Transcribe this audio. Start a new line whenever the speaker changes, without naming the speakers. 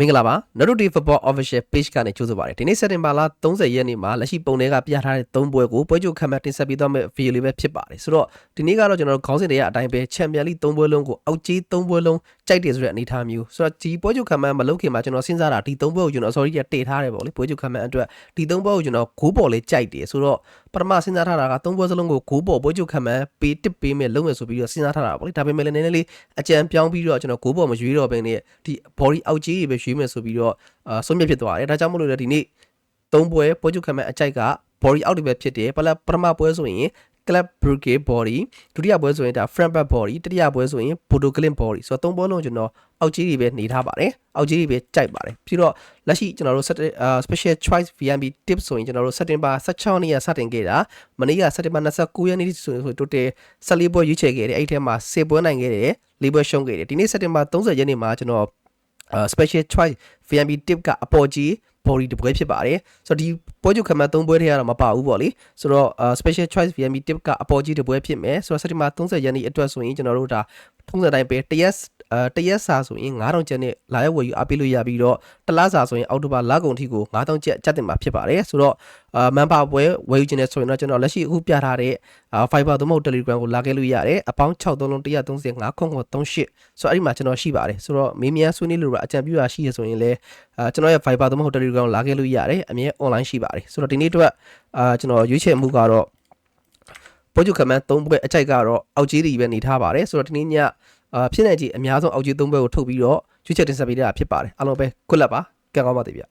မင်္ဂလာပါ Naruto Football Official Page ကနေကြိုးဆိုပါရစေဒီနေ့စက်တင်ဘာလ30ရက်နေ့မှာလက်ရှိပုံတွေကပြထားတဲ့၃ပွဲကိုပွဲချုပ်ခံမှတ်တင်ဆက်ပေးသွားမယ့် video လေးပဲဖြစ်ပါတယ်ဆိုတော့ဒီနေ့ကတော့ကျွန်တော်တို့ခေါင်းစဉ်တွေကအတိုင်းပဲ Champion League ၃ပွဲလုံးကိုအောက်ကြီး၃ပွဲလုံးကြိုက်တယ်ဆိုတဲ့အနေအထားမျိုးဆိုတော့ဒီပွဲချုပ်ခံမှတ်မလုပ်ခင်မှာကျွန်တော်စဉ်းစားတာဒီ၃ပွဲကိုကျွန်တော် sorry ရတေထားတယ်ပေါ့လေပွဲချုပ်ခံမှတ်အတွက်ဒီ၃ပွဲကိုကျွန်တော်ဂိုးပေါ်လေးကြိုက်တယ်ဆိုတော့ပထမစဉ်းစားထားတာက၃ပွဲစလုံးကိုဂိုးပေါ်ပွဲချုပ်ခံမှတ်ပေးတစ်ပေးမယ်လုပ်မယ်ဆိုပြီးတော့စဉ်းစားထားတာပေါ့လေဒါပေမဲ့လည်းနည်းနည်းလေးအကြံပြောင်းပြီးတော့ကျွန်တော်ဂိုးပေါ်မရွေးတော့ဘဲနဲ့ဒီ body အောက်ကြီးတွေပဲရွေးမယ်ဆိုပြီးတော့အာဆုံးဖြတ်ဖြစ်သွားတယ်ဒါကြောင့်မလို့လည်းဒီနေ့သုံးပွဲပွဲချုပ်ခံမဲ့အကြိုက်က body out တွေပဲဖြစ်တယ်ပလက်ပထမပွဲဆိုရင် club brigade body ဒုတိယပွဲဆိုရင်ဒါ front back body တတိယပွဲဆိုရင် bodo clin body ဆိုတော့သုံးပွဲလုံးကျွန်တော်အောက်ကြီးတွေပဲနေထားပါတယ်အောက်ကြီးတွေပဲကြိုက်ပါတယ်ပြီးတော့လက်ရှိကျွန်တော်တို့ set- အာ special choice VNB tip ဆိုရင်ကျွန်တော်တို့ September 16ရက်နေ့ကစတင်ခဲ့တာမနေ့က September 29ရက်နေ့ဆိုရင်ဆို total 14ပွဲရွေးချယ်ခဲ့တယ်အဲ့ဒီထဲမှာ10ပွဲနိုင်ခဲ့တယ်၄ပွဲရှုံးခဲ့တယ်ဒီနေ့ September 30ရက်နေ့မှာကျွန်တော်အာ special choice VNB tip ကအပေါ်ကြီး body တပွဲဖြစ်ပါတယ်ဆိုတော့ဒီပွဲချုပ်ခမတ်၃ပွဲထဲကတော့မပါဘူးပေါ့လေဆိုတော့အာ special choice VNB tip ကအပေါ်ကြီးတပွဲဖြစ်မယ်ဆိုတော့စက်တင်ဘာ30ရက်နေ့အတွက်ဆိုရင်ကျွန်တော်တို့ဒါ ထုံးစံတိုင်းပဲတရက်အာတရက်စာဆိုရင်9000ကျပ်နဲ့လာရောက်ဝယ်ယူအားပေးလို့ရပြီးတော့တစ်လစာဆိုရင်အောက်တိုဘာလကုန်ထိကို9000ကျပ်ကျပ်တင်မှာဖြစ်ပါတယ်ဆိုတော့အာမန်ပါပွဲဝယ်ယူခြင်းနဲ့ဆိုရင်တော့ကျွန်တော်လက်ရှိအခုပြထားတဲ့အာ Fiber သို့မဟုတ် Telegram ကိုလာခဲ့လို့ရတယ်အပေါင်း6335ခွန်ခွန်38ဆိုတော့အဲ့ဒီမှာကျွန်တော်ရှိပါတယ်ဆိုတော့မေးမြန်းဆွေးနွေးလို့ရအကြံပြုရရှိရဆိုရင်လည်းအာကျွန်တော်ရဲ့ Fiber သို့မဟုတ် Telegram ကိုလာခဲ့လို့ရတယ်အမြဲ online ရှိပါတယ်ဆိုတော့ဒီနေ့အတွက်အာကျွန်တော်ရွေးချယ်မှုကတော့ ပွဲချုပ်ခမန်း3ပွဲအကြိုက်ကတော့အောက်ကြီးတွေပဲနေထားပါတယ်ဆိုတော့ဒီနေ့ညအာဖြစ်နေကြည့်အများဆုံးအောက်ကြီး3ပွဲကိုထုတ်ပြီးတော့ရွေးချယ်တင်ဆက်ပေးတာဖြစ်ပါတယ်အားလုံးပဲခွတ်လက်ပါကံကောင်းပါသေးဗျ